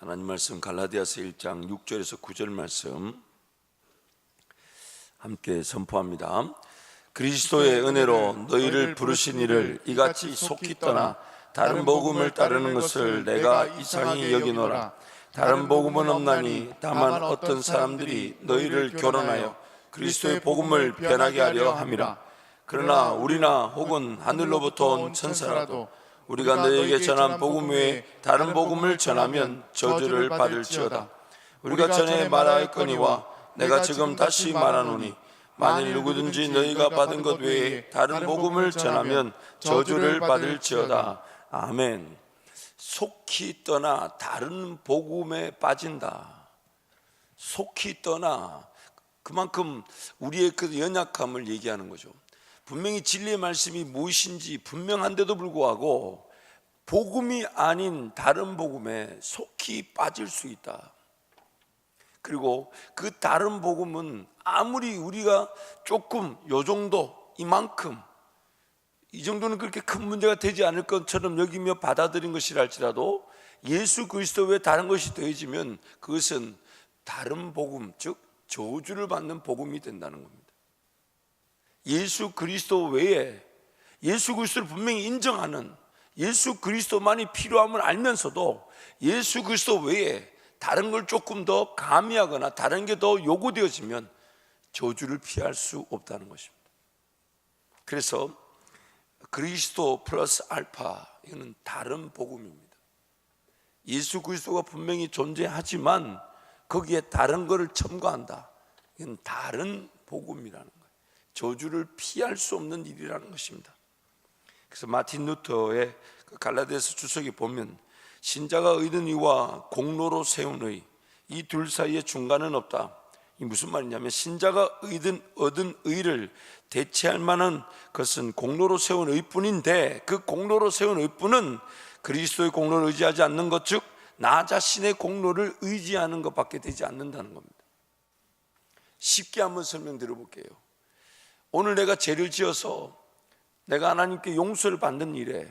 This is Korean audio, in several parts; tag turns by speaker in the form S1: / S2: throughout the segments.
S1: 하나님 말씀 갈라디아서 1장 6절에서 9절 말씀 함께 선포합니다. 그리스도의 은혜로 너희를 부르신 이를 이같이 속히 떠나 다른 복음을 따르는 것을 내가 이상히 여기노라. 다른 복음은 없나니 다만 어떤 사람들이 너희를 결혼하여 그리스도의 복음을 변하게 하려 함이라. 그러나 우리나 혹은 하늘로부터 온 천사라도 우리가 너희에게 전한 복음 외에 다른 복음을 전하면 저주를 받을지어다. 우리가 전에 말하였거니와 내가 지금 다시 말하노니 만일 누구든지 너희가 받은 것 외에 다른 복음을 전하면 저주를 받을지어다. 아멘. 속히 떠나 다른 복음에 빠진다. 속히 떠나 그만큼 우리의 그 연약함을 얘기하는 거죠. 분명히 진리의 말씀이 무엇인지 분명한데도 불구하고 복음이 아닌 다른 복음에 속히 빠질 수 있다. 그리고 그 다른 복음은 아무리 우리가 조금 요 정도 이만큼 이 정도는 그렇게 큰 문제가 되지 않을 것처럼 여기며 받아들인 것이랄지라도 예수 그리스도 외에 다른 것이 더해지면 그것은 다른 복음 즉 저주를 받는 복음이 된다는 겁니다. 예수 그리스도 외에 예수 그리스도를 분명히 인정하는 예수 그리스도만이 필요함을 알면서도 예수 그리스도 외에 다른 걸 조금 더 가미하거나 다른 게 더 요구되어지면 저주를 피할 수 없다는 것입니다. 그래서 그리스도 플러스 알파 이거는 다른 복음입니다. 예수 그리스도가 분명히 존재하지만 거기에 다른 것을 첨가한다. 이건 다른 복음이라는 거예요. 저주를 피할 수 없는 일이라는 것입니다. 그래서 마틴 루터의 그 갈라디아서 주석에 보면 신자가 얻은 의와 공로로 세운 의, 이 둘 사이에 중간은 없다. 이 무슨 말이냐면 신자가 얻은, 얻은 의를 대체할 만한 것은 공로로 세운 의뿐인데 그 공로로 세운 의뿐은 그리스도의 공로를 의지하지 않는 것, 즉 나 자신의 공로를 의지하는 것밖에 되지 않는다는 겁니다. 쉽게 한번 설명 드려 볼게요. 오늘 내가 죄를 지어서 내가 하나님께 용서를 받는 일에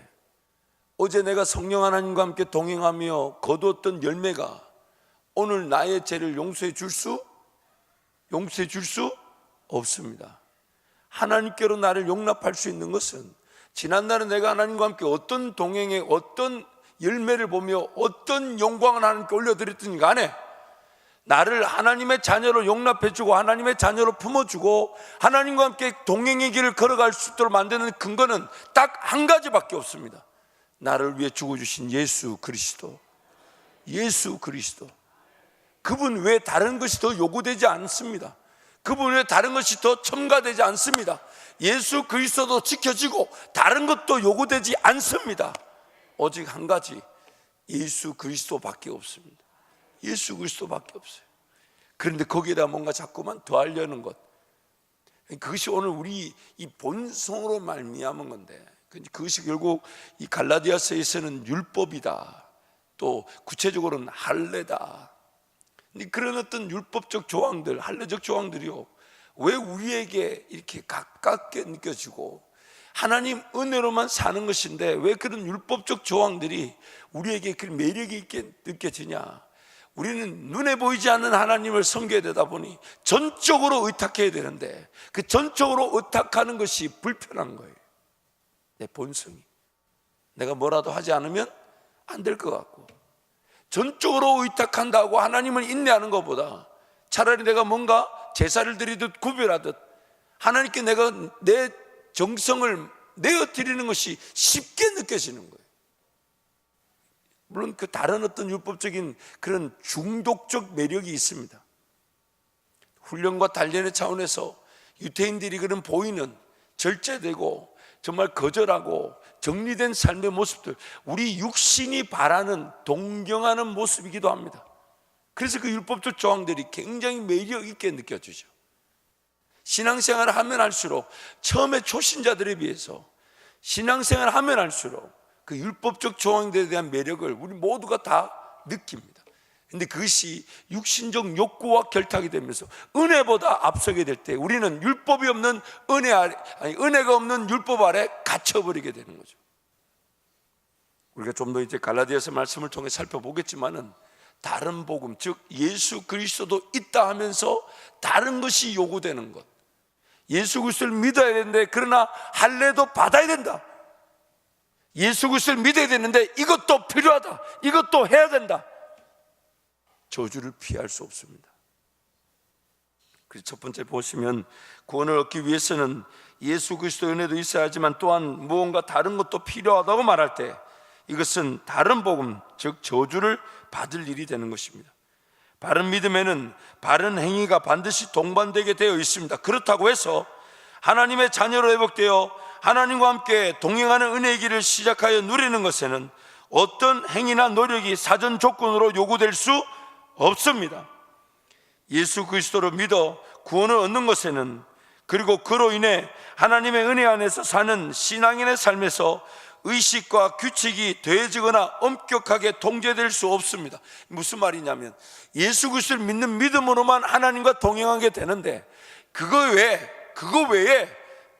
S1: 어제 내가 성령 하나님과 함께 동행하며 거두었던 열매가 오늘 나의 죄를 용서해 줄 수 용서해 줄 수 없습니다. 하나님께로 나를 용납할 수 있는 것은 지난날에 내가 하나님과 함께 어떤 동행에 어떤 열매를 보며 어떤 영광을 하나님께 올려드렸든지 간에 나를 하나님의 자녀로 용납해주고 하나님의 자녀로 품어주고 하나님과 함께 동행의 길을 걸어갈 수 있도록 만드는 근거는 딱 한 가지밖에 없습니다. 나를 위해 죽어주신 예수 그리스도. 예수 그리스도. 그분 외에 다른 것이 더 요구되지 않습니다. 그분 외에 다른 것이 더 첨가되지 않습니다. 예수 그리스도도 지켜지고 다른 것도 요구되지 않습니다. 오직 한 가지 예수 그리스도밖에 없습니다. 예수 그리스도밖에 없어요. 그런데 거기에다 뭔가 자꾸만 더하려는 것. 그것이 오늘 우리 이 본성으로 말미암은 건데 그것이 결국 이 갈라디아서에서는 율법이다. 또 구체적으로는 할례다. 그런 어떤 율법적 조항들, 할례적 조항들이요. 왜 우리에게 이렇게 가깝게 느껴지고 하나님 은혜로만 사는 것인데 왜 그런 율법적 조항들이 우리에게 그 매력이 있게 느껴지냐? 우리는 눈에 보이지 않는 하나님을 섬겨야 되다 보니 전적으로 의탁해야 되는데 그 전적으로 의탁하는 것이 불편한 거예요. 내 본성이. 내가 뭐라도 하지 않으면 안 될 것 같고 전적으로 의탁한다고 하나님을 인내하는 것보다 차라리 내가 뭔가 제사를 드리듯 구별하듯 하나님께 내가 내 정성을 내어 드리는 것이 쉽게 느껴지는 거예요. 물론 그 다른 어떤 율법적인 그런 중독적 매력이 있습니다. 훈련과 단련의 차원에서 유태인들이 그런 보이는 절제되고 정말 거절하고 정리된 삶의 모습들, 우리 육신이 바라는 동경하는 모습이기도 합니다. 그래서 그 율법적 조항들이 굉장히 매력 있게 느껴지죠. 신앙생활을 하면 할수록 처음에 초신자들에 비해서 신앙생활을 하면 할수록 그 율법적 조항들에 대한 매력을 우리 모두가 다 느낍니다. 근데 그것이 육신적 욕구와 결탁이 되면서 은혜보다 앞서게 될 때 우리는 율법이 없는 은혜 아래, 아니 은혜가 없는 율법 아래 갇혀버리게 되는 거죠. 우리가 좀 더 이제 갈라디아서 말씀을 통해 살펴보겠지만은 다른 복음, 즉 예수 그리스도도 있다 하면서 다른 것이 요구되는 것. 예수 그리스도를 믿어야 되는데 그러나 할례도 받아야 된다. 예수 그리스도를 믿어야 되는데 이것도 필요하다. 이것도 해야 된다. 저주를 피할 수 없습니다. 그래서 첫 번째 보시면 구원을 얻기 위해서는 예수 그리스도 은혜도 있어야 하지만 또한 무언가 다른 것도 필요하다고 말할 때 이것은 다른 복음, 즉 저주를 받을 일이 되는 것입니다. 바른 믿음에는 바른 행위가 반드시 동반되게 되어 있습니다. 그렇다고 해서 하나님의 자녀로 회복되어 하나님과 함께 동행하는 은혜의 길을 시작하여 누리는 것에는 어떤 행위나 노력이 사전 조건으로 요구될 수 없습니다. 예수 그리스도를 믿어 구원을 얻는 것에는 그리고 그로 인해 하나님의 은혜 안에서 사는 신앙인의 삶에서 의식과 규칙이 더해지거나 엄격하게 통제될 수 없습니다. 무슨 말이냐면 예수 그리스도를 믿는 믿음으로만 하나님과 동행하게 되는데 그거 외에 그거 외에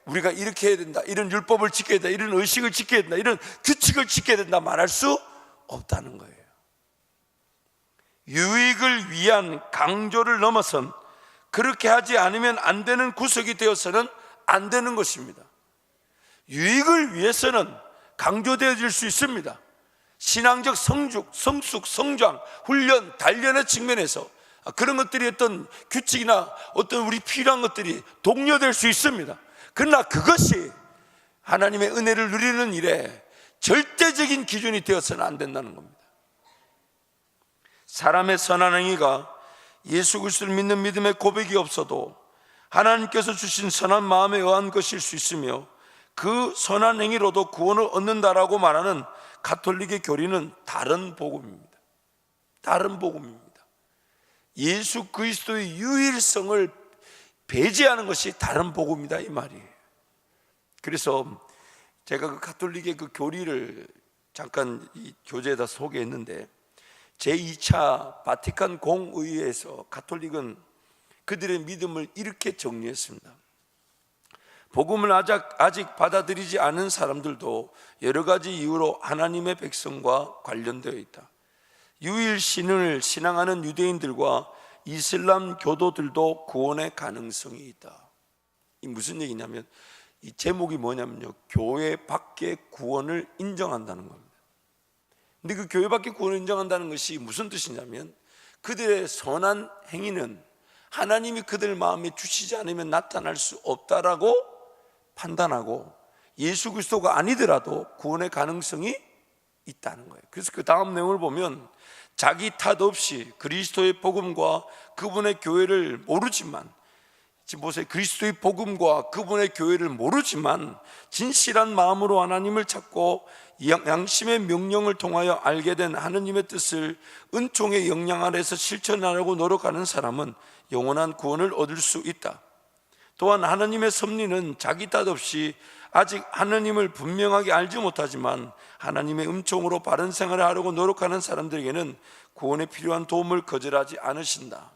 S1: 우리가 이렇게 해야 된다. 이런 율법을 지켜야 된다. 이런 의식을 지켜야 된다. 이런 규칙을 지켜야 된다 말할 수 없다는 거예요. 유익을 위한 강조를 넘어선 그렇게 하지 않으면 안 되는 구석이 되어서는 안 되는 것입니다. 유익을 위해서는 강조되어질 수 있습니다. 신앙적 성숙, 성숙, 성장, 훈련, 단련의 측면에서 그런 것들이 어떤 규칙이나 어떤 우리 필요한 것들이 독려될 수 있습니다. 그러나 그것이 하나님의 은혜를 누리는 일에 절대적인 기준이 되어서는 안 된다는 겁니다. 사람의 선한 행위가 예수 그리스도를 믿는 믿음의 고백이 없어도 하나님께서 주신 선한 마음에 의한 것일 수 있으며 그 선한 행위로도 구원을 얻는다라고 말하는 가톨릭의 교리는 다른 복음입니다. 다른 복음입니다. 예수 그리스도의 유일성을 배제하는 것이 다른 복음이다 이 말이에요. 그래서 제가 그 가톨릭의 그 교리를 잠깐 이 교재에다 소개했는데 제2차 바티칸 공의회에서 가톨릭은 그들의 믿음을 이렇게 정리했습니다. 복음을 아직, 받아들이지 않은 사람들도 여러 가지 이유로 하나님의 백성과 관련되어 있다. 유일 신을 신앙하는 유대인들과 이슬람 교도들도 구원의 가능성이 있다. 이 무슨 얘기냐면 이 제목이 뭐냐면요. 교회 밖의 구원을 인정한다는 겁니다. 근데 그 교회 밖의 구원을 인정한다는 것이 무슨 뜻이냐면 그들의 선한 행위는 하나님이 그들 마음에 주시지 않으면 나타날 수 없다라고 판단하고 예수 그리스도가 아니더라도 구원의 가능성이 있다는 거예요. 그래서 그 다음 내용을 보면 자기 탓 없이 그리스도의 복음과 그분의 교회를 모르지만 지금 보세요. 그리스도의 복음과 그분의 교회를 모르지만 진실한 마음으로 하나님을 찾고 양심의 명령을 통하여 알게 된 하느님의 뜻을 은총의 영향 아래서 실천하려고 노력하는 사람은 영원한 구원을 얻을 수 있다. 또한 하나님의 섭리는 자기 탓 없이 아직 하나님을 분명하게 알지 못하지만 하나님의 음총으로 바른 생활을 하려고 노력하는 사람들에게는 구원에 필요한 도움을 거절하지 않으신다.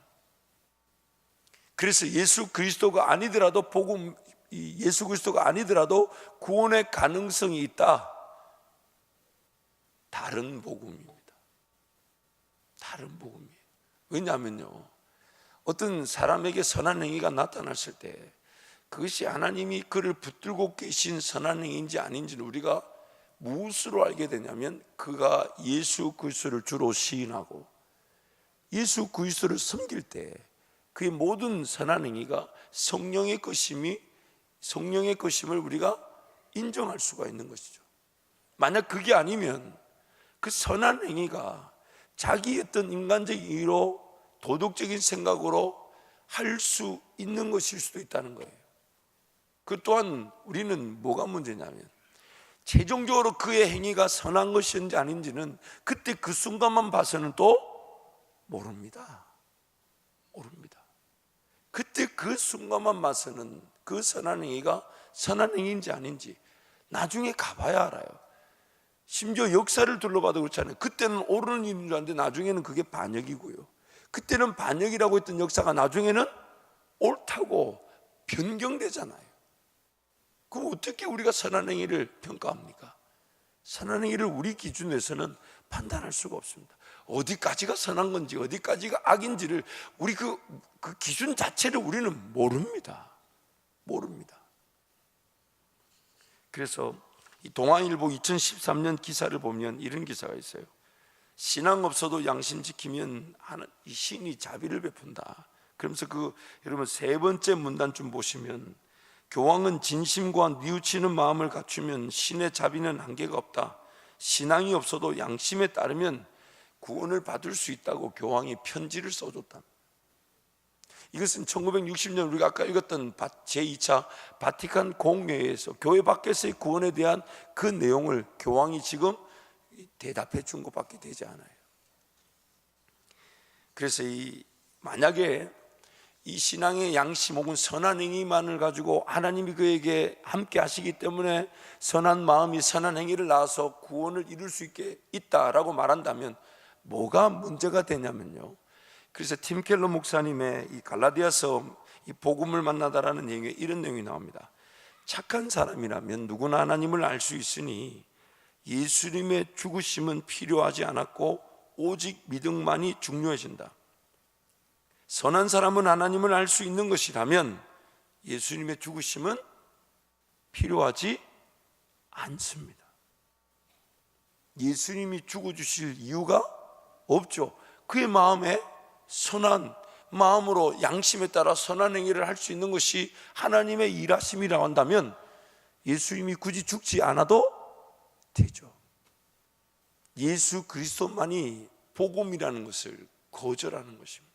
S1: 그래서 예수 그리스도가 아니더라도 복음 예수 그리스도가 아니더라도 구원의 가능성이 있다. 다른 복음입니다. 다른 복음이에요. 왜냐하면요. 어떤 사람에게 선한 행위가 나타났을 때 그것이 하나님이 그를 붙들고 계신 선한 행위인지 아닌지는 우리가 무엇으로 알게 되냐면 그가 예수 그리스도를 주로 시인하고 예수 그리스도를 섬길 때 그의 모든 선한 행위가 성령의 것임이 성령의 것임을 우리가 인정할 수가 있는 것이죠. 만약 그게 아니면 그 선한 행위가 자기 어떤 인간적 이유로 도덕적인 생각으로 할 수 있는 것일 수도 있다는 거예요. 그 또한 우리는 뭐가 문제냐면 최종적으로 그의 행위가 선한 것인지 아닌지는 그때 그 순간만 봐서는 또 모릅니다. 모릅니다. 그때 그 순간만 봐서는 그 선한 행위가 선한 행위인지 아닌지 나중에 가봐야 알아요. 심지어 역사를 둘러봐도 그렇잖아요. 그때는 옳은 일인 줄 알았는데 나중에는 그게 반역이고요. 그때는 반역이라고 했던 역사가 나중에는 옳다고 변경되잖아요. 그럼 어떻게 우리가 선한 행위를 평가합니까? 선한 행위를 우리 기준에서는 판단할 수가 없습니다. 어디까지가 선한 건지 어디까지가 악인지를 우리 그, 그 기준 자체를 우리는 모릅니다. 모릅니다. 그래서 이 동아일보 2013년 기사를 보면 이런 기사가 있어요. 신앙 없어도 양심 지키면 이 신이 자비를 베푼다. 그러면서 그 여러분 세 번째 문단 좀 보시면 교황은 진심과 뉘우치는 마음을 갖추면 신의 자비는 한계가 없다. 신앙이 없어도 양심에 따르면 구원을 받을 수 있다고 교황이 편지를 써줬다. 이것은 1960년 우리가 아까 읽었던 제2차 바티칸 공회에서 교회 밖에서의 구원에 대한 그 내용을 교황이 지금 대답해 준 것밖에 되지 않아요. 그래서 이 만약에 이 신앙의 양심 혹은 선한 행위만을 가지고 하나님이 그에게 함께 하시기 때문에 선한 마음이 선한 행위를 낳아서 구원을 이룰 수 있게 있다라고 말한다면 뭐가 문제가 되냐면요. 그래서 팀켈러 목사님의 이 갈라디아서 이 복음을 만나다라는 내용에 이런 내용이 나옵니다. 착한 사람이라면 누구나 하나님을 알 수 있으니 예수님의 죽으심은 필요하지 않았고 오직 믿음만이 중요해진다. 선한 사람은 하나님을 알 수 있는 것이라면 예수님의 죽으심은 필요하지 않습니다. 예수님이 죽어 주실 이유가 없죠. 그의 마음에 선한 마음으로 양심에 따라 선한 행위를 할 수 있는 것이 하나님의 일하심이라고 한다면 예수님이 굳이 죽지 않아도 되죠. 예수 그리스도만이 복음이라는 것을 거절하는 것입니다.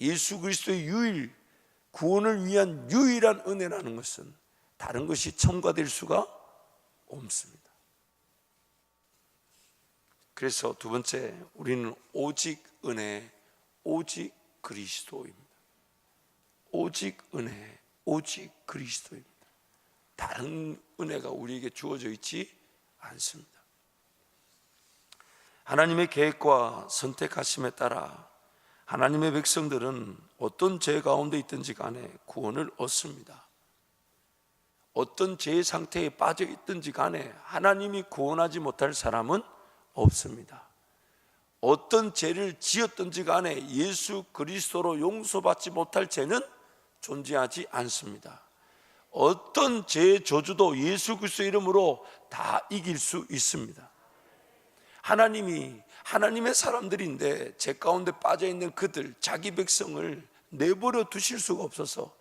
S1: 예수 그리스도의 유일 구원을 위한 유일한 은혜라는 것은 다른 것이 첨가될 수가 없습니다. 그래서 두 번째 우리는 오직 은혜, 오직 그리스도입니다. 오직 은혜, 오직 그리스도입니다. 다른 은혜가 우리에게 주어져 있지 않습니다. 하나님의 계획과 선택하심에 따라 하나님의 백성들은 어떤 죄 가운데 있든지 간에 구원을 얻습니다. 어떤 죄 상태에 빠져 있든지 간에 하나님이 구원하지 못할 사람은 없습니다. 어떤 죄를 지었든지 간에 예수 그리스도로 용서받지 못할 죄는 존재하지 않습니다. 어떤 죄의 저주도 예수 그리스도 이름으로 다 이길 수 있습니다. 하나님이 하나님의 사람들인데 죄 가운데 빠져 있는 그들 자기 백성을 내버려 두실 수가 없어서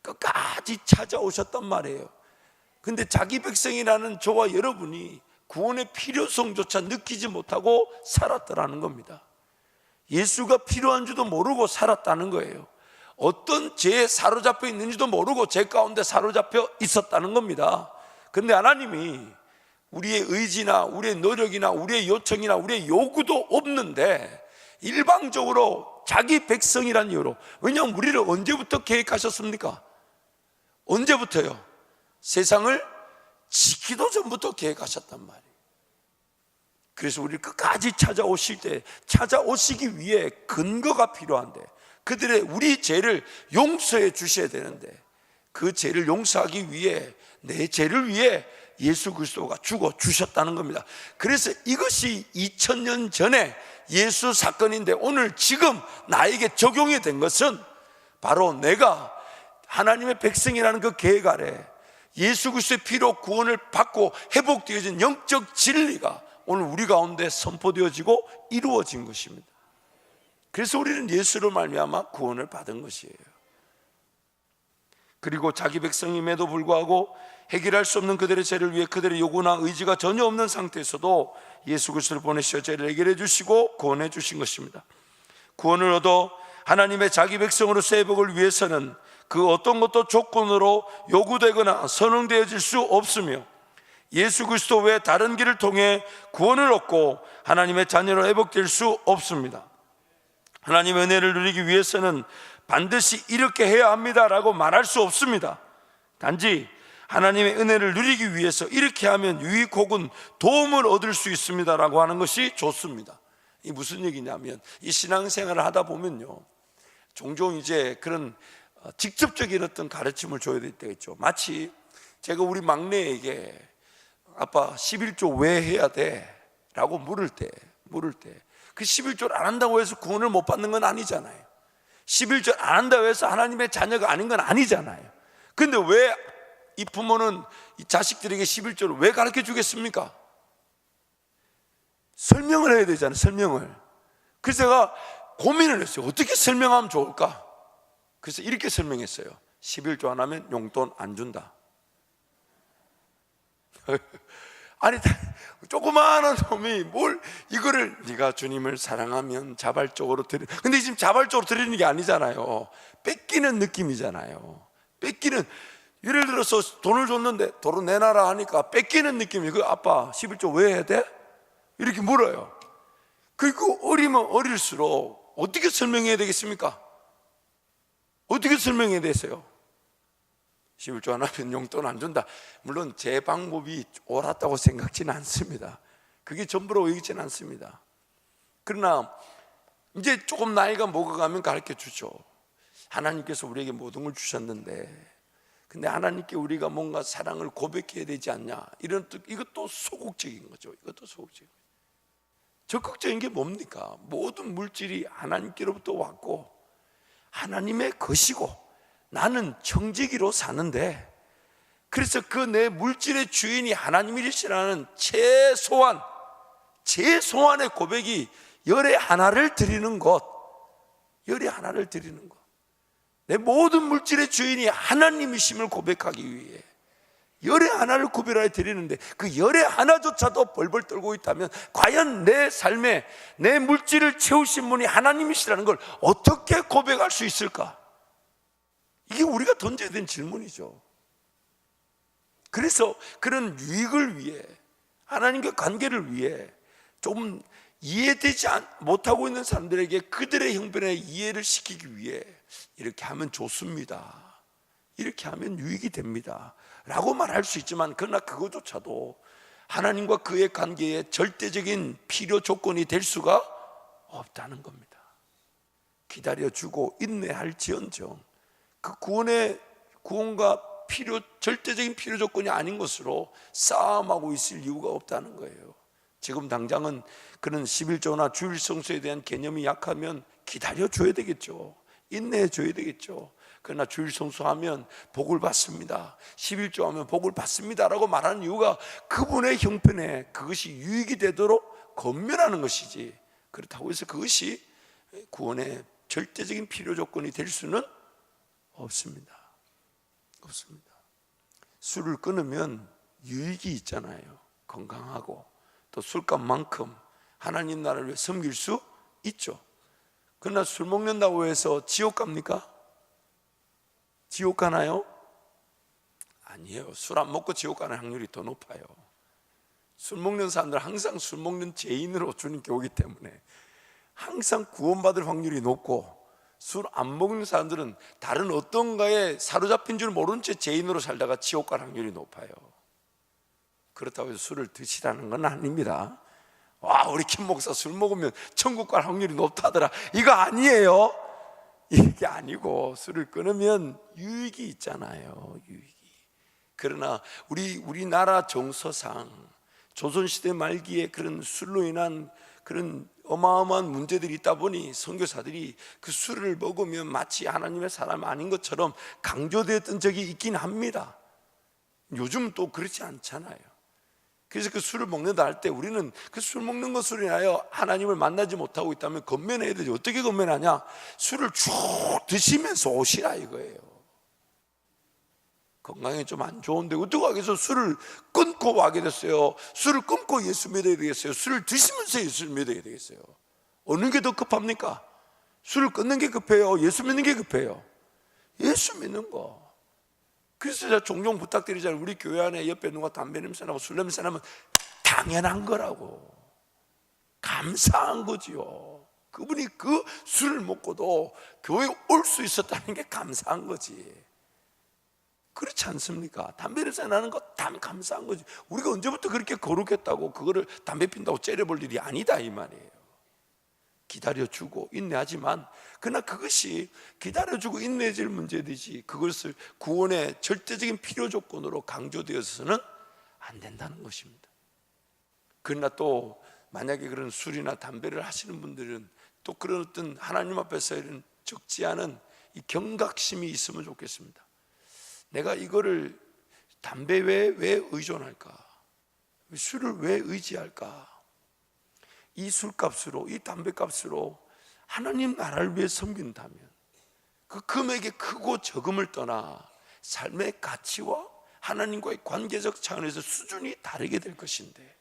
S1: 끝까지 찾아오셨단 말이에요. 근데 자기 백성이라는 저와 여러분이 구원의 필요성조차 느끼지 못하고 살았더라는 겁니다. 예수가 필요한 줄도 모르고 살았다는 거예요. 어떤 죄에 사로잡혀 있는지도 모르고 죄 가운데 사로잡혀 있었다는 겁니다. 근데 하나님이 우리의 의지나 우리의 노력이나 우리의 요청이나 우리의 요구도 없는데 일방적으로 자기 백성이란 이유로 왜냐하면 우리를 언제부터 계획하셨습니까? 언제부터요? 세상을 지기도 전부터 계획하셨단 말이에요. 그래서 우리를 끝까지 찾아오실 때 찾아오시기 위해 근거가 필요한데 그들의 우리 죄를 용서해 주셔야 되는데 그 죄를 용서하기 위해 내 죄를 위해 예수 그리스도가 죽어 주셨다는 겁니다. 그래서 이것이 2000년 전에 예수 사건인데 오늘 지금 나에게 적용이 된 것은 바로 내가 하나님의 백성이라는 그 계획 아래 예수 그리스도의 피로 구원을 받고 회복되어진 영적 진리가 오늘 우리 가운데 선포되어지고 이루어진 것입니다. 그래서 우리는 예수로 말미암아 구원을 받은 것이에요. 그리고 자기 백성임에도 불구하고 해결할 수 없는 그들의 죄를 위해 그들의 요구나 의지가 전혀 없는 상태에서도 예수 그리스도를 보내셔 죄를 해결해 주시고 구원해 주신 것입니다. 구원을 얻어 하나님의 자기 백성으로서 회복을 위해서는 그 어떤 것도 조건으로 요구되거나 선언되어질 수 없으며 예수 그리스도 외 다른 길을 통해 구원을 얻고 하나님의 자녀로 회복될 수 없습니다. 하나님의 은혜를 누리기 위해서는 반드시 이렇게 해야 합니다라고 말할 수 없습니다. 단지 하나님의 은혜를 누리기 위해서 이렇게 하면 유익 혹은 도움을 얻을 수 있습니다라고 하는 것이 좋습니다. 이 무슨 얘기냐면 이 신앙생활을 하다 보면요. 종종 이제 그런 어, 직접적인 어떤 가르침을 줘야 될 때가 있죠. 마치 제가 우리 막내에게 아빠 11조 왜 해야 돼? 라고 물을 때, 물을 때 그 11조를 안 한다고 해서 구원을 못 받는 건 아니잖아요. 11조 안 한다고 해서 하나님의 자녀가 아닌 건 아니잖아요. 근데 왜 이 부모는 이 자식들에게 11조를 왜 가르쳐 주겠습니까? 설명을 해야 되잖아요. 설명을. 그래서 제가 고민을 했어요. 어떻게 설명하면 좋을까? 그래서 이렇게 설명했어요. 11조 안 하면 용돈 안 준다. 아니 조그마한 놈이 뭘 이거를 네가 주님을 사랑하면 자발적으로 드리 근데 지금 자발적으로 드리는 게 아니잖아요 뺏기는 느낌이잖아요 뺏기는 예를 들어서 돈을 줬는데 돈을 내놔라 하니까 뺏기는 느낌이 그 아빠 11조 왜 해야 돼? 이렇게 물어요 그리고 어리면 어릴수록 어떻게 설명해야 되겠습니까? 어떻게 설명해야 되세요? 11조 안 하면 용돈 안 준다. 물론 제 방법이 옳았다고 생각지는 않습니다. 그게 전부라고 여기지는 않습니다. 그러나 이제 조금 나이가 먹어가면 가르쳐 주죠. 하나님께서 우리에게 모든 걸 주셨는데 근데 하나님께 우리가 뭔가 사랑을 고백해야 되지 않냐 이런 뜻 이것도 소극적인 거죠. 이것도 소극적인 거죠. 적극적인 게 뭡니까? 모든 물질이 하나님께로부터 왔고 하나님의 것이고 나는 청지기로 사는데 그래서 그 내 물질의 주인이 하나님이시라는 최소한 최소한의 고백이 열의 하나를 드리는 것 열의 하나를 드리는 것 내 모든 물질의 주인이 하나님이심을 고백하기 위해 열의 하나를 구별하여 드리는데 그 열의 하나조차도 벌벌 떨고 있다면 과연 내 삶에 내 물질을 채우신 분이 하나님이시라는 걸 어떻게 고백할 수 있을까? 이게 우리가 던져야 되는 질문이죠. 그래서 그런 유익을 위해 하나님과 관계를 위해 좀 이해되지 않- 못하고 있는 사람들에게 그들의 형편에 이해를 시키기 위해 이렇게 하면 좋습니다. 이렇게 하면 유익이 됩니다. 라고 말할 수 있지만 그러나 그것조차도 하나님과 그의 관계에 절대적인 필요 조건이 될 수가 없다는 겁니다. 기다려주고 인내할 지언정 그 구원의 구원과 필요 절대적인 필요 조건이 아닌 것으로 싸움하고 있을 이유가 없다는 거예요. 지금 당장은 그런 11조나 주일 성수에 대한 개념이 약하면 기다려 줘야 되겠죠. 인내해 줘야 되겠죠. 그러나 주일 성수하면 복을 받습니다. 11조 하면 복을 받습니다라고 말하는 이유가 그분의 형편에 그것이 유익이 되도록 건면하는 것이지. 그렇다고 해서 그것이 구원의 절대적인 필요 조건이 될 수는 없습니다. 없습니다. 술을 끊으면 유익이 있잖아요. 건강하고 또 술값만큼 하나님 나라를 섬길 수 있죠. 그러나 술 먹는다고 해서 지옥 갑니까? 지옥 가나요? 아니에요. 술 안 먹고 지옥 가는 확률이 더 높아요. 술 먹는 사람들 항상 술 먹는 죄인으로 주님께 오기 때문에 항상 구원받을 확률이 높고 술 안 먹는 사람들은 다른 어떤가에 사로잡힌 줄 모른 채 죄인으로 살다가 지옥 갈 확률이 높아요. 그렇다고 해서 술을 드시라는 건 아닙니다. 와, 우리 김 목사 술 먹으면 천국 갈 확률이 높다더라. 이거 아니에요. 이게 아니고 술을 끊으면 유익이 있잖아요. 유익이. 그러나 우리 우리나라 정서상 조선 시대 말기에 그런 술로 인한 그런 어마어마한 문제들이 있다 보니 선교사들이 그 술을 먹으면 마치 하나님의 사람 아닌 것처럼 강조되었던 적이 있긴 합니다. 요즘 또 그렇지 않잖아요. 그래서 그 술을 먹는다 할 때 우리는 그 술 먹는 것으로 인하여 하나님을 만나지 못하고 있다면 건면해야 되지. 어떻게 건면하냐? 술을 쭉 드시면서 오시라 이거예요. 건강에 좀안 좋은데 어떻게 하겠어? 술을 끊고 와게 됐어요. 술을 끊고 예수 믿어야 되겠어요. 술을 드시면서 예수를 믿어야 되겠어요. 어느 게 더 급합니까? 술을 끊는 게 급해요. 예수 믿는 게 급해요. 예수 믿는 거. 그래서 제가 종종 부탁드리잖아요. 우리 교회 안에 옆에 누가 담배 냄새 나고 술 냄새 나면 당연한 거라고. 감사한 거지요. 그분이 그 술을 먹고도 교회에 올 수 있었다는 게 감사한 거지. 그렇지 않습니까? 담배 냄새 나는 거다 감사한 거지. 우리가 언제부터 그렇게 거룩했다고 그거를 담배 핀다고 째려볼 일이 아니다 이 말이에요. 기다려주고 인내하지만 그러나 그것이 기다려주고 인내해질 문제되지 그것을 구원의 절대적인 필요 조건으로 강조되어서는 안 된다는 것입니다. 그러나 또 만약에 그런 술이나 담배를 하시는 분들은 또 그런 어떤 하나님 앞에서 이런 적지 않은 이 경각심이 있으면 좋겠습니다. 내가 이거를 담배 왜, 왜 의존할까? 술을 왜 의지할까? 이 술값으로, 이 담배값으로 하나님 나라를 위해 섬긴다면 그 금액의 크고 적음을 떠나 삶의 가치와 하나님과의 관계적 차원에서 수준이 다르게 될 것인데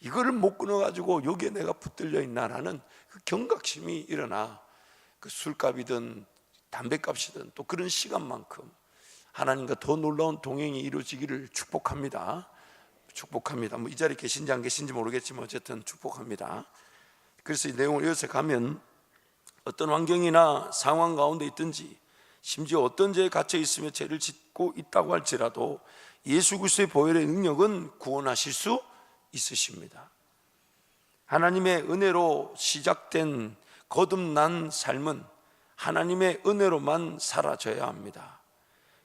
S1: 이거를 못 끊어가지고 여기에 내가 붙들려 있나라는 그 경각심이 일어나 그 술값이든 담배값이든 또 그런 시간만큼 하나님과 더 놀라운 동행이 이루어지기를 축복합니다. 축복합니다. 뭐 이 자리에 계신지 안 계신지 모르겠지만 어쨌든 축복합니다. 그래서 이 내용을 이어서 가면 어떤 환경이나 상황 가운데 있든지 심지어 어떤 죄에 갇혀 있으며 죄를 짓고 있다고 할지라도 예수 그리스도의 보혈의 능력은 구원하실 수 있으십니다. 하나님의 은혜로 시작된 거듭난 삶은 하나님의 은혜로만 사라져야 합니다.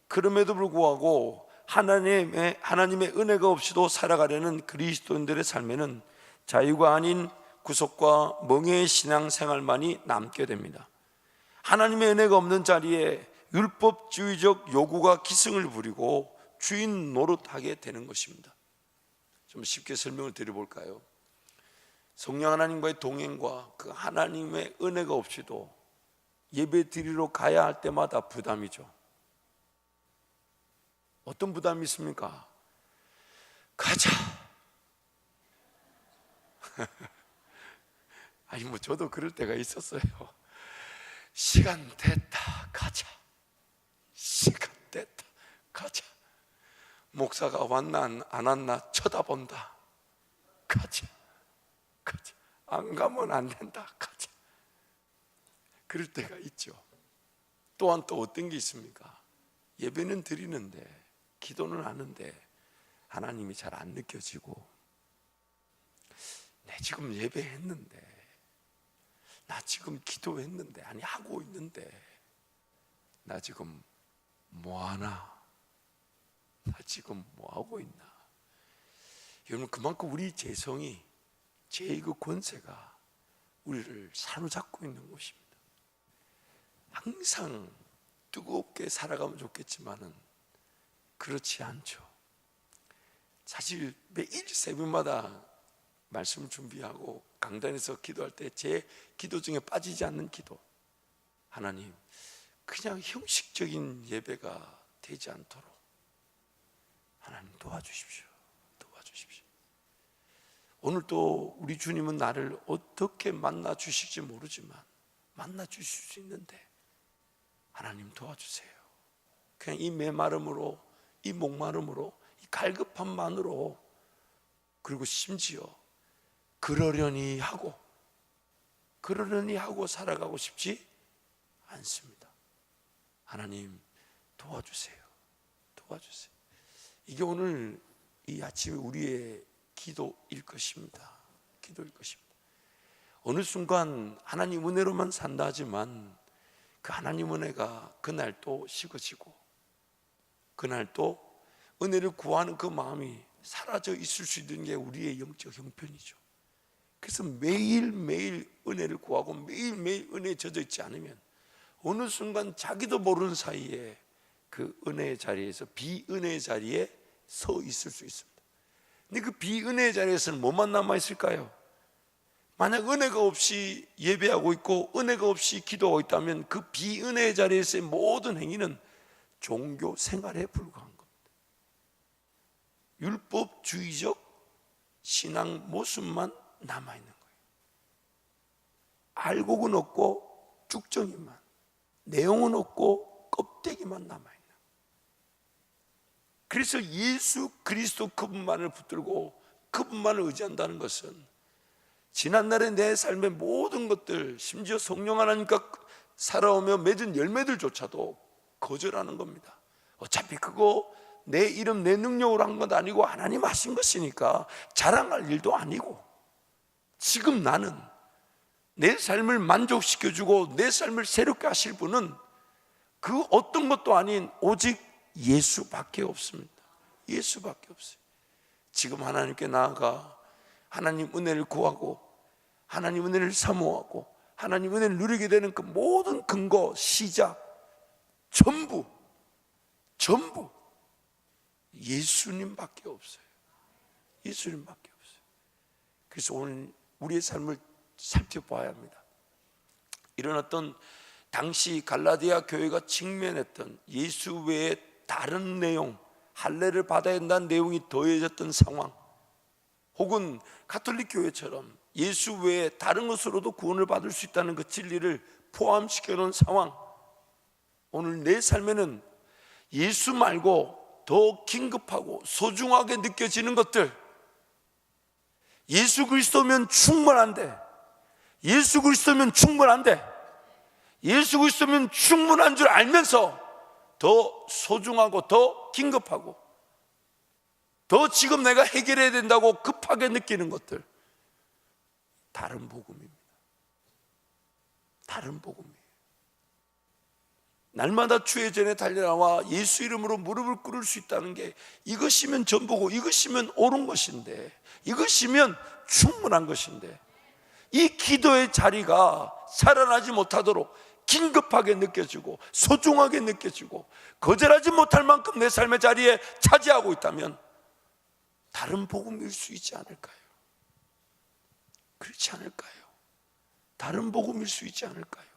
S1: 그럼에도 불구하고 하나님의 하나님의 은혜가 없이도 살아가려는 그리스도인들의 삶에는 자유가 아닌 구속과 멍해의 신앙 생활만이 남게 됩니다. 하나님의 은혜가 없는 자리에 율법주의적 요구가 기승을 부리고 주인 노릇하게 되는 것입니다. 좀 쉽게 설명을 드려볼까요? 성령 하나님과의 동행과 그 하나님의 은혜가 없이도 예배 드리러 가야 할 때마다 부담이죠. 어떤 부담이 있습니까? 가자. 아니 뭐 저도 그럴 때가 있었어요. 시간 됐다 가자. 시간 됐다 가자. 목사가 왔나 안 왔나 쳐다본다. 가자. 가자. 안 가면 안 된다. 가자. 그럴 때가 있죠. 또한 또 어떤 게 있습니까? 예배는 드리는데 기도는 하는데 하나님이 잘 안 느껴지고 내 지금 예배했는데 나 지금 기도했는데 아니 하고 있는데 나 지금 뭐 하나? 나 지금 뭐 하고 있나? 여러분 그만큼 우리 재성이 죄의 그 권세가 우리를 사로잡고 있는 것입니다. 항상 뜨겁게 살아가면 좋겠지만은 그렇지 않죠. 사실 매일 새벽마다 말씀 준비하고 강단에서 기도할 때 제 기도 중에 빠지지 않는 기도. 하나님, 그냥 형식적인 예배가 되지 않도록 하나님 도와주십시오. 도와주십시오. 오늘 또 우리 주님은 나를 어떻게 만나 주실지 모르지만 만나 주실 수 있는데 하나님 도와주세요. 그냥 이 메마름으로 이 목마름으로 이 갈급함만으로 그리고 심지어 그러려니 하고 그러려니 하고 살아가고 싶지 않습니다. 하나님 도와주세요. 도와주세요. 이게 오늘 이 아침에 우리의 기도일 것입니다. 기도일 것입니다. 어느 순간 하나님 은혜로만 산다 하지만 그 하나님 은혜가 그날 또 식어지고 그날 또 은혜를 구하는 그 마음이 사라져 있을 수 있는 게 우리의 영적 형편이죠. 그래서 매일매일 은혜를 구하고 매일매일 은혜에 젖어 있지 않으면 어느 순간 자기도 모르는 사이에 그 은혜의 자리에서 비은혜의 자리에 서 있을 수 있습니다. 근데 그 비은혜의 자리에서는 뭐만 남아 있을까요? 만약 은혜가 없이 예배하고 있고 은혜가 없이 기도하고 있다면 그 비은혜의 자리에서의 모든 행위는 종교 생활에 불과한 겁니다. 율법주의적 신앙 모습만 남아 있는 거예요. 알고는 없고 쭉정이만, 내용은 없고 껍데기만 남아 있는. 그래서 예수 그리스도 그분만을 붙들고 그분만을 의지한다는 것은 지난날의 내 삶의 모든 것들, 심지어 성령 하나님과 살아오며 맺은 열매들조차도 거절하는 겁니다. 어차피 그거 내 이름 내 능력으로 한 건 아니고 하나님 하신 것이니까 자랑할 일도 아니고 지금 나는 내 삶을 만족시켜주고 내 삶을 새롭게 하실 분은 그 어떤 것도 아닌 오직 예수밖에 없습니다. 예수밖에 없어요. 지금 하나님께 나아가 하나님 은혜를 구하고 하나님 은혜를 사모하고 하나님 은혜를 누리게 되는 그 모든 근거, 시작, 전부, 전부 예수님밖에 없어요. 예수님밖에 없어요. 그래서 오늘 우리의 삶을 살펴봐야 합니다. 이런 어떤 당시 갈라디아 교회가 직면했던 예수 외에 다른 내용, 할례를 받아야 한다는 내용이 더해졌던 상황, 혹은 가톨릭 교회처럼 예수 외에 다른 것으로도 구원을 받을 수 있다는 그 진리를 포함시켜 놓은 상황. 오늘 내 삶에는 예수 말고 더 긴급하고 소중하게 느껴지는 것들. 예수 그리스도면 충분한데, 예수 그리스도면 충분한데, 예수 그리스도면 충분한 줄 알면서 더 소중하고 더 긴급하고 더 지금 내가 해결해야 된다고 급하게 느끼는 것들 다른 복음입니다. 다른 복음이에요. 날마다 주의 전에 달려나와 예수 이름으로 무릎을 꿇을 수 있다는 게 이것이면 전부고 이것이면 옳은 것인데 이것이면 충분한 것인데 이 기도의 자리가 살아나지 못하도록 긴급하게 느껴지고 소중하게 느껴지고 거절하지 못할 만큼 내 삶의 자리에 차지하고 있다면 다른 복음일 수 있지 않을까요? 그렇지 않을까요? 다른 복음일 수 있지 않을까요?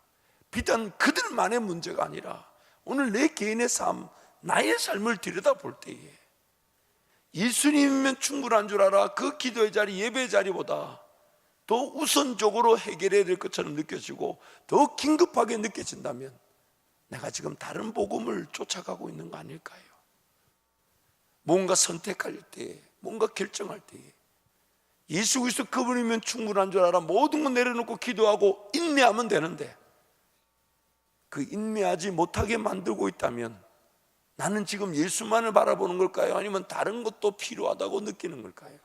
S1: 비단 그들만의 문제가 아니라 오늘 내 개인의 삶, 나의 삶을 들여다볼 때에 예수님이면 충분한 줄 알아 그 기도의 자리, 예배의 자리보다 더 우선적으로 해결해야 될 것처럼 느껴지고 더 긴급하게 느껴진다면 내가 지금 다른 복음을 쫓아가고 있는 거 아닐까요? 뭔가 선택할 때, 뭔가 결정할 때 예수 그리스도 그분이면 충분한 줄 알아 모든 거 내려놓고 기도하고 인내하면 되는데 그 인내하지 못하게 만들고 있다면 나는 지금 예수만을 바라보는 걸까요? 아니면 다른 것도 필요하다고 느끼는 걸까요?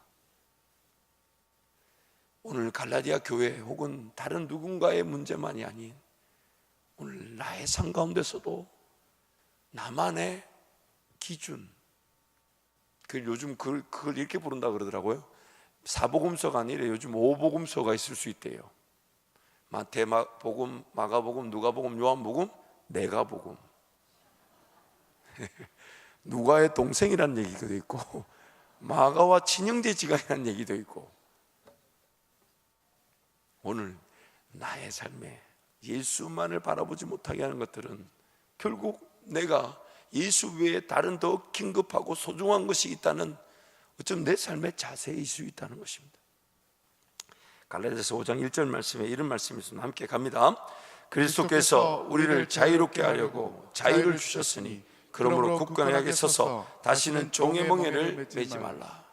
S1: 오늘 갈라디아 교회 혹은 다른 누군가의 문제만이 아닌 오늘 나의 삶 가운데서도 나만의 기준 그 요즘 그걸, 그걸 이렇게 부른다 그러더라고요 사복음서가 아니라 요즘 오복음서가 있을 수 있대요 마태복음, 마가복음, 누가복음, 요한복음, 내가복음 누가의 동생이라는 얘기도 있고 마가와 친형제 지간이라는 얘기도 있고 오늘 나의 삶에 예수만을 바라보지 못하게 하는 것들은 결국 내가 예수 외에 다른 더 긴급하고 소중한 것이 있다는 어쩜 내 삶의 자세일 수 있다는 것입니다. 갈라디아서 5장 1절 말씀에 이런 말씀이 있습니다. 함께 갑니다. 그리스도께서 우리를 자유롭게 하려고 자유를 주셨으니 그러므로 굳건하게 서서 다시는 종의 멍에를 매지 말라.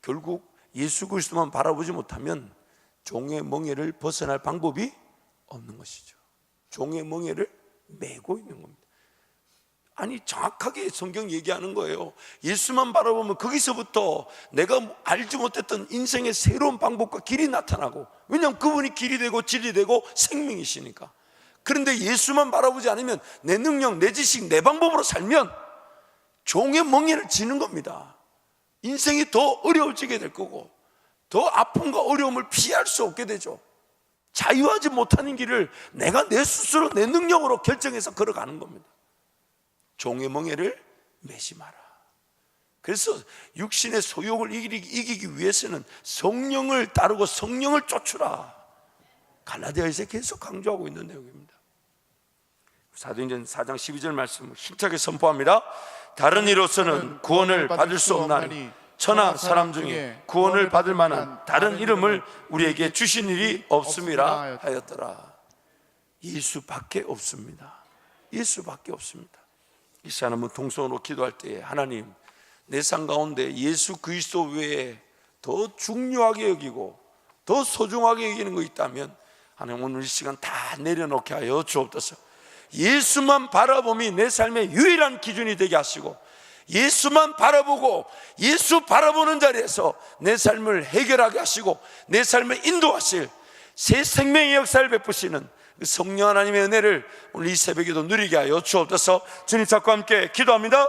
S1: 결국 예수 그리스도만 바라보지 못하면 종의 멍에를 벗어날 방법이 없는 것이죠. 종의 멍에를 메고 있는 겁니다. 아니 정확하게 성경 얘기하는 거예요. 예수만 바라보면 거기서부터 내가 알지 못했던 인생의 새로운 방법과 길이 나타나고 왜냐하면 그분이 길이 되고 진리 되고 생명이시니까. 그런데 예수만 바라보지 않으면 내 능력, 내 지식, 내 방법으로 살면 종의 멍에를 지는 겁니다. 인생이 더 어려워지게 될 거고 더 아픔과 어려움을 피할 수 없게 되죠. 자유하지 못하는 길을 내가 내 스스로 내 능력으로 결정해서 걸어가는 겁니다. 종의 멍에를 매지 마라. 그래서 육신의 소욕을 이기기, 위해서는 성령을 따르고 성령을 쫓으라. 갈라디아에서 계속 강조하고 있는 내용입니다. 사도행전 4장 12절 말씀 힘차게 선포합니다. 다른 이로서는 구원을 받을 수 없나니 천하 사람 중에 구원을 받을 만한 다른 이름을 우리에게 주신 일이 없음이라 하였더라. 예수밖에 없습니다. 예수밖에 없습니다. 이 한번 동성으로 기도할 때에 하나님 내 삶 가운데 예수 그리스도 외에 더 중요하게 여기고 더 소중하게 여기는 거 있다면 하나님 오늘 이 시간 다 내려놓게 하여 주옵소서. 예수만 바라봄이 내 삶의 유일한 기준이 되게 하시고 예수만 바라보고 예수 바라보는 자리에서 내 삶을 해결하게 하시고 내 삶을 인도하실 새 생명의 역사를 베푸시는 그 성령 하나님의 은혜를 오늘 이 새벽에도 누리게 하여 주옵소서. 주님 잡고 함께 기도합니다.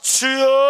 S1: 주여